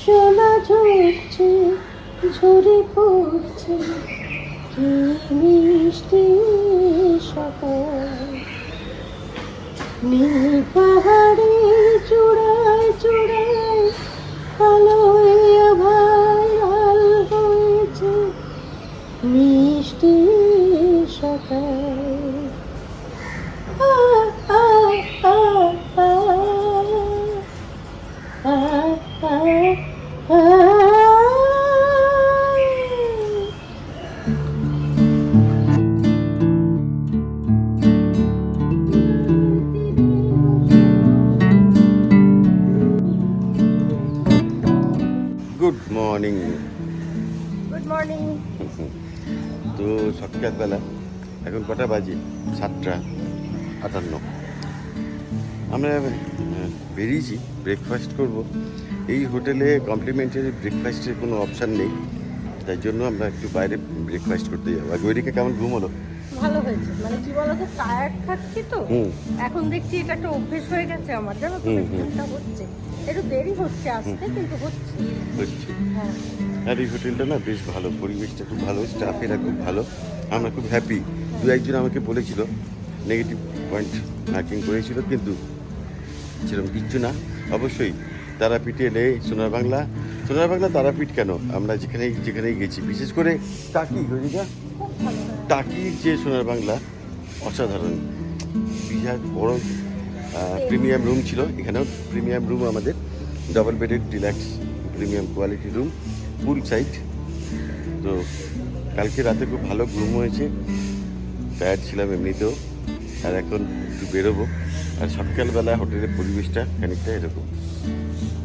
সোনা ঝরছে ঝরে পড়ছে কি মিষ্টি সকাল। নীল পাহাড়ে চূড়া সাতটা আটান্ন। আমরা বেরিয়েছি ব্রেকফাস্ট করব। এই হোটেলে কমপ্লিমেন্টারি ব্রেকফাস্টের কোনো অপশান নেই। তাই জন্য আমরা একটু বাইরে ব্রেকফাস্ট করতে যাব। আর গৈরিকে কেমন ঘুম হলো? ভালো হয়েছে। মানে কি বলতো টায়ার্ড থাকছি তো। হুম। এখন দেখছি এটা একটা অভ্যেস হয়ে গেছে আমার। জানো তো হুম, হুম। ঘুমটা হচ্ছে। একটু দেরি হচ্ছে আসতে কিন্তু হচ্ছে। হচ্ছে। হ্যাঁ। আর এই হোটেলটা না বেশ ভালো। পরিবেশটা খুব ভালো। স্টাফেরা খুব ভালো। আমরা খুব হ্যাপি দু একজন আমাকে বলেছিল নেগেটিভ পয়েন্ট মার্কিং করেছিল, কিন্তু সেরকম কিচ্ছু না। অবশ্যই তারাপীঠে এলে সোনার বাংলা সোনার বাংলা তারাপীঠ কেন? আমরা যেখানেই যেখানেই গেছি, বিশেষ করে টাকি টাকির যে সোনার বাংলা, অসাধারণ। বিরাট বড় প্রিমিয়াম রুম ছিল এখানেও। প্রিমিয়াম রুম আমাদের double bedded deluxe premium quality room full side তো কালকে রাতে খুব ভালো ঘুম হয়েছে। টায়ার্ড ছিলাম এমনিতেও। আর এখন একটু বেরোবো। আর সকালবেলা হোটেলের পরিবেশটা খানিকটা এরকম।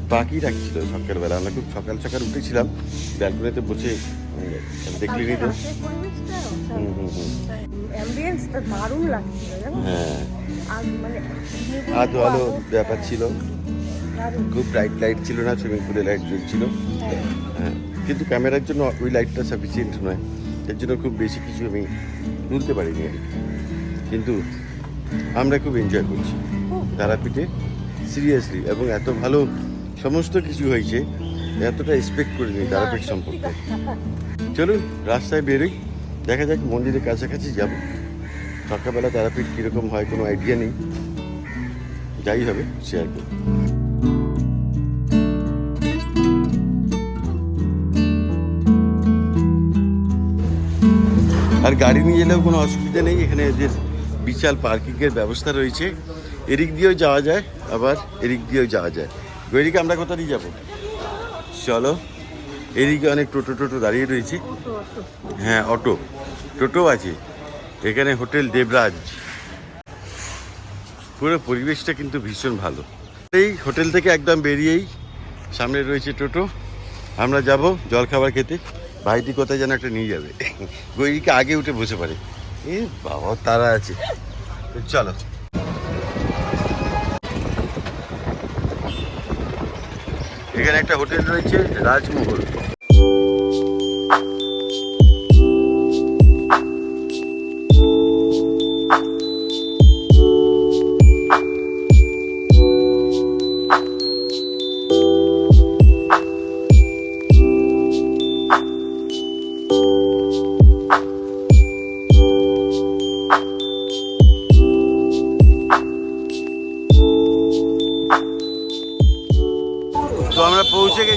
পাখি ডাকছিল সকালবেলা। আমরা খুব সকাল সকাল উঠেছিলাম। ব্যালকনিতে বসে দেখলি নি তো হ্যাঁ। আর মানে আলো আলো ব্যাপার ছিল। খুব ব্রাইট লাইট ছিল না সুইমিং পুলে লাইট জ্বলছিল। হ্যাঁ। হ্যাঁ। কিন্তু ক্যামেরার জন্য ওই লাইটটা সাফিসিয়েন্ট নয়। এর জন্য খুব বেশি কিছু আমি তুলতে পারিনি আর কিন্তু আমরা খুব এনজয় করছি। তারাপীঠে সিরিয়াসলি এবং এত ভালো সমস্ত কিছু হয়েছে, এতটা এক্সপেক্ট করিনি তারাপীঠ সম্পর্কে। চলুন, রাস্তায় বেরোই, দেখা যাক মন্দিরের কাছাকাছি যাব। সকালবেলা তারাপীঠ কীরকম হয় কোনো আইডিয়া নেই। যাই হবে শেয়ার করব। আর গাড়ি নিয়ে এলেও কোনো অসুবিধা নেই। এখানে এদের বিশাল পার্কিংয়ের ব্যবস্থা রয়েছে। এদিক দিয়েও যাওয়া যায়, আবার এদিক দিয়েও যাওয়া যায়। গৈরিকে আমরা কোথা দিয়ে যাব? চলো, এদিকে অনেক টোটো টোটো দাঁড়িয়ে রয়েছে। হ্যাঁ অটো। টোটো আছে। এখানে হোটেল দেবরাজ। পুরো পরিবেশটা কিন্তু ভীষণ ভালো। এই হোটেল থেকে একদম বেরিয়েই সামনে রয়েছে টোটো। আমরা যাব জলখাবার খেতে। ভাইটি কোথায় যেন একটা নিয়ে যাবে। গৈরিকে আগে উঠে বসে পারে এ বাবা, তারা আছে। চলো। এখানে একটা হোটেল রয়েছে, রাজমহল।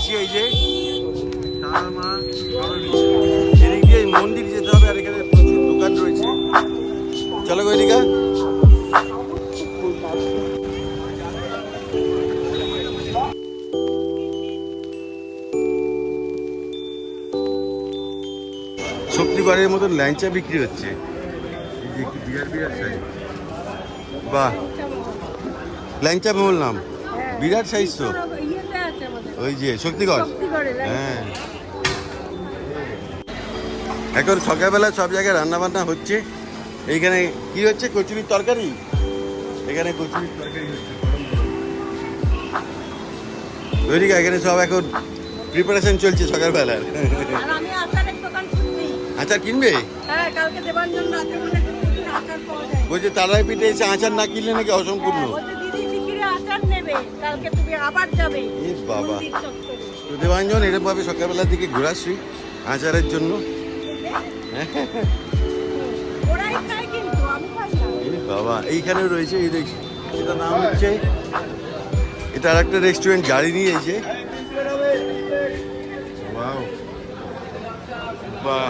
গেছি এই যে মা। এদিক দিয়ে মন্দির যেতে হবে আর এখানে প্রচুর দোকান রয়েছে চলো গৈরিকা শক্তিগড়ের মতন ল্যাংচা বিক্রি হচ্ছে বাহ ল্যাংচা মহল নাম। বিরাট সাইজ তো। ওই যে শক্তিগড়। হ্যাঁ। এখন সকালবেলা সব জায়গায় রান্না বান্না হচ্ছে। এইখানে কি হচ্ছে? কচুরির তরকারি? এখানে কচুরির তরকারি হচ্ছে। এখানে সব এখন প্রিপারেশন চলছে সকালবেলার। আচার কিনবে? হ্যাঁ, রাতে বলেছে তারাই পিঠে এসে আচার না কিনলে নাকি অসম্পূর্ণ। আবার যাবে। বাবা। দেবাঞ্জন এরকমভাবে সকালবেলার দিকে আচারের জন্য। বাবা এইখানে রয়েছে এই দেখ এটা নাম হচ্ছে এটা আর একটা রেস্টুরেন্ট গাড়ি নিয়ে এসে। Wow. বাহ।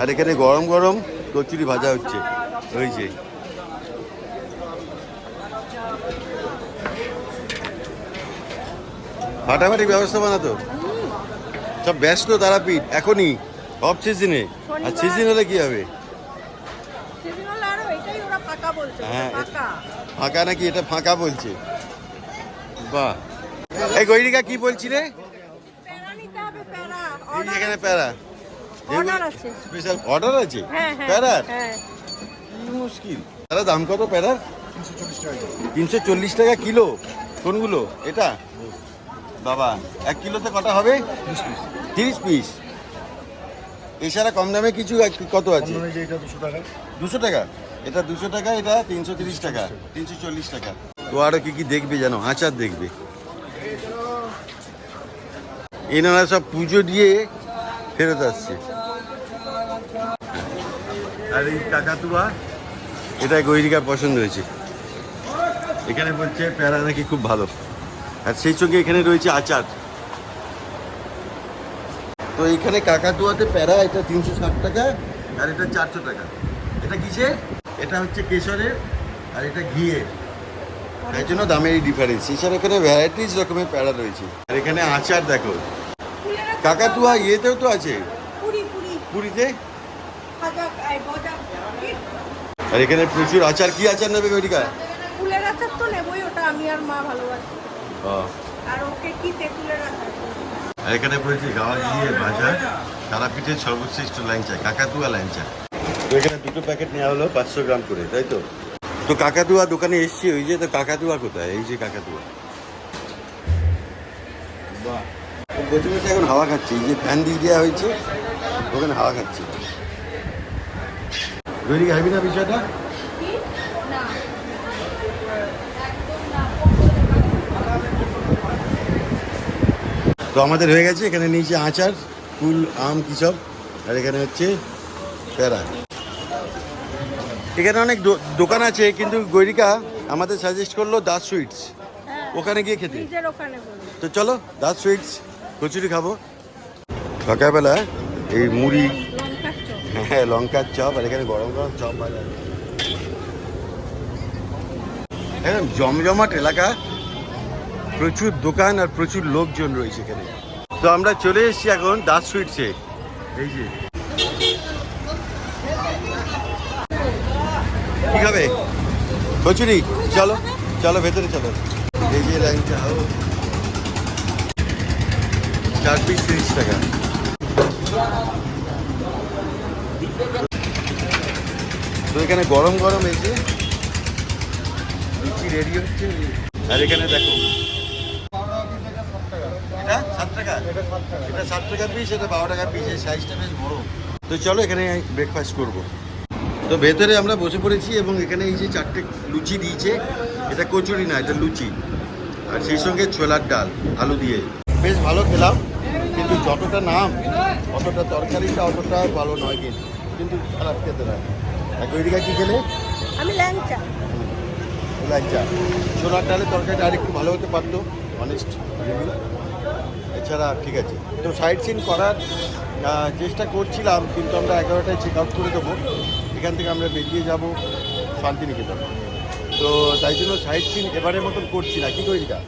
আর এখানে গরম গরম কচুরি ভাজা হচ্ছে ওই যে ফাটাফাটি ব্যবস্থা বানাতো? সব ব্যস্ত তারাপীঠ এখনই অফ সিজনে আর। সিজন হলে কি হবে? হ্যাঁ, ফাঁকা। ফাঁকা নাকি এটা ফাঁকা বলছে? বাহ। এই গৈরিকা কি বলছি রে প্যারা নিতে হবে প্যারা। এই যে অর্ডার এখানে প্যারা। আছে। স্পেশাল অর্ডার আছে? হ্যাঁ হ্যাঁ প্যারার? হ্যাঁ। কি মুশকিল। প্যারা দাম কত প্যারার? তিনশো চল্লিশ টাকা কিলো কোনগুলো? এটা? বাবা এক কিলোতে কটা হবে? তিরিশ পিস। এছাড়া কম দামে কিছু কত আছে? দুশো টাকা। এটা দুশো টাকা এটা তিনশো তিরিশ টাকা তিনশো চল্লিশ টাকা। তো আরও কি কি দেখবে জানো? আচার দেখবে। এনারা সব পুজো দিয়ে ফেরত আসছে। আর এই কাকাতুয়া? এটা গৈরিকার পছন্দ হয়েছে। এখানে বলছে প্যারা নাকি খুব ভালো। আর সেই সঙ্গে এখানে রয়েছে আচার। তো এখানে কাকাতুয়াতে প্যারা এটা তিনশো ষাট টাকা আর এটা চারশো টাকা। এটা কিসে এটা হচ্ছে কেশরের আর এটা ঘিয়ের। তাই জন্য দামেরই ডিফারেন্স এছাড়া এখানে ভ্যারাইটিস রকমের প্যারা রয়েছে। আর এখানে আচার দেখো। কাকাতুয়া ইয়েতেও তো আছে। পুরি পুরি। পুরীতে? আর এখানে প্রচুর আচার। কি আচার নেবে গৈরিকা? ফুলের আচার তো নেবই ওটা আমি আর মা ভালোবাসি। এখানে পড়েছে গাওয়া দিয়ে ভাজা তারাপীঠের সর্বশ্রেষ্ঠ ল্যাংচা কাকাতুয়া ল্যাংচা। তো এখানে দুটো প্যাকেট নেওয়া হলো পাঁচশো গ্রাম করে তাই তো? তো কাকাতুয়া দোকানে এসছি ওই যে তো কাকাতুয়া কোথায়? এই যে কাকাতুয়া। বাহ। বসে বসে এখন হাওয়া খাচ্ছে এই যে ফ্যান দিয়ে দেওয়া হয়েছে ওখানে হাওয়া খাচ্ছে। রোহিণী খাবি না বিষয়টা? তো আমাদের হয়ে গেছে এখানে নিচে আচার ফুল আম কি সব আর এখানে হচ্ছে প্যারা। এখানে অনেক দোকান আছে কিন্তু গৈরিকা আমাদের সাজেস্ট করল দাস সুইটস। হ্যাঁ ওখানে গিয়ে খেতে। তো চলো দাস সুইটস কচুরি খাব। সকালবেলা এই মুড়ি হ্যাঁ লঙ্কার চপ আর এখানে গরম গরম চপ ভাজা একদম জমজমাট এলাকা। প্রচুর দোকান আর প্রচুর লোকজন রয়েছে এখানে। তো আমরা চলে এসেছি এখন দাস সুইটসে এই যে। কি খাবে? কচুরি। চলো চলো ভেতরে চলো। এই যে ল্যাংচা চার পিস তিরিশ টাকা। তো এখানে গরম গরম এই যে। লুচি রেডি হচ্ছে। আর এখানে দেখো টাকা? এটা সাত টাকা। পিস এটা বারো টাকা পিস এই সাইজটা বেশ বড়। তো চলো এখানে ব্রেকফাস্ট করব। তো ভেতরে আমরা বসে পড়েছি এবং এখানে এই যে চারটে লুচি দিয়েছে এটা কচুরি না এটা লুচি। আর সেই সঙ্গে ছোলার ডাল আলু দিয়ে। বেশ ভালো খেলাম কিন্তু যতটা নাম অতটা তরকারিটা অতটা ভালো নয় কিন্তু। কিন্তু খারাপ খেতে নয় আর গৈরিকা কি খেলে? আমি ল্যাংচা। ছোলার ডালের তরকারিটা আরেকটু ভালো হতে পারতো অনেস্ট এছাড়া ঠিক আছে। তো সাইট সিন করার চেষ্টা করছিলাম কিন্তু আমরা এগারোটায় চেক আউট করে দেবো। এখান থেকে আমরা বেরিয়ে যাব শান্তিনিকেতন। তো তাই জন্য সাইট সিন এবারের মতন করছি না। কি গৈরিকা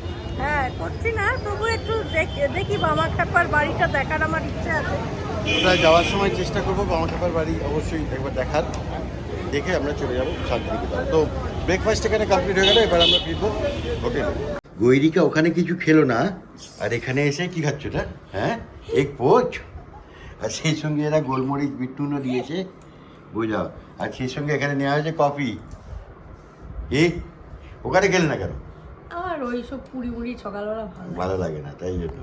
হ্যাঁ করছি না তবু একটু দেখ- বাড়িটা দেখার আমার ইচ্ছে আছে। যাওয়ার সময় চেষ্টা করব বাড়ি অবশ্যই একবার দেখার। দেখে আমরা চলে যাব শান্তিনিকেতন। তো ব্রেকফাস্ট এখানে কমপ্লিট হয়ে গেল এবার আমরা ফিরবো। হোটেলে গৈরিকা ওখানে কিছু খেলো না। আর এখানে এসে কি খাচ্ছ এটা? হ্যাঁ? এক পোচ? আর সেই সঙ্গে এরা গোলমরিচ বিট্টুনও দিয়েছে। বোঝাও আর সেই সঙ্গে এখানে নেওয়া হয়েছে কফি। এ ওখানে গেলে না কেন? আমার ওই সব পুরি মুড়ি সকালবেলা ভালো লাগে। না তাই জন্য।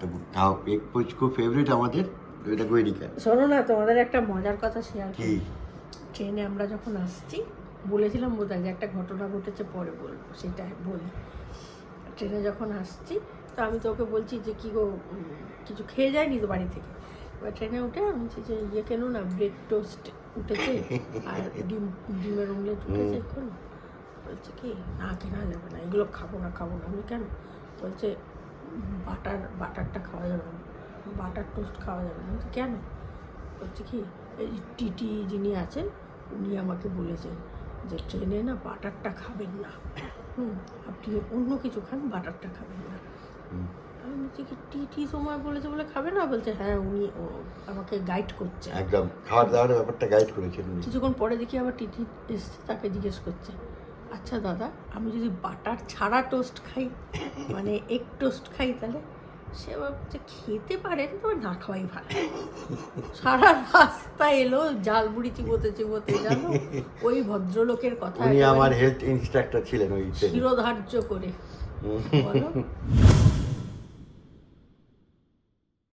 তো খাও এক পোচ খুব ফেভারিট আমাদের এটা গৈরিকা। শোনো না তোমাদের একটা মজার কথা শেয়ার কি? ট্রেনে আমরা যখন আসছি বলেছিলাম বোধহয় যে একটা ঘটনা ঘটেছে পরে বলব সেটা বলি। ট্রেনে যখন আসছি তো আমি তো ওকে বলছি যে কি গো কিছু খেয়ে যায়নি তো বাড়ি থেকে? এবার ট্রেনে উঠে আমি বলছি যে ইয়ে কেন না ব্রেড টোস্ট উঠেছে আর ডিম ডিমের অমলেট উঠেছে এখন। বলছে কি না কেনা যাবে না এগুলো খাব না খাব না। আমি কেন? বলছে বাটার বাটারটা খাওয়া যাবে না। বাটার টোস্ট খাওয়া যাবে না। কেন? বলছে কি এই টিটি যিনি আছেন উনি আমাকে বলেছেন যে ট্রেনে না বাটারটা খাবেন না। হুম আপনি অন্য কিছু খান বাটারটা খাবেন না। আমি বলছি কি টিটি সময় বলেছে বলে খাবে না? বলছে হ্যাঁ উনি ও আমাকে গাইড করছে। একদম। খাওয়ার দাওয়ার ব্যাপারটা গাইড করেছেন কিছুক্ষণ পরে দেখি আবার টিটি এসছে তাকে জিজ্ঞেস করছে আচ্ছা দাদা আমি যদি বাটার ছাড়া টোস্ট খাই মানে এগ টোস্ট খাই তাহলে? সে আবার খেতে পারেন তবে না খাওয়াই ভালো। সারা রাস্তা এলো জালবুড়ি চিবোতে চিবোতে জানো ওই ভদ্রলোকের কথা উনি আমার হেলথ ইনস্ট্রাক্টর ছিলেন ওই শিরোধার্য করে। বলো।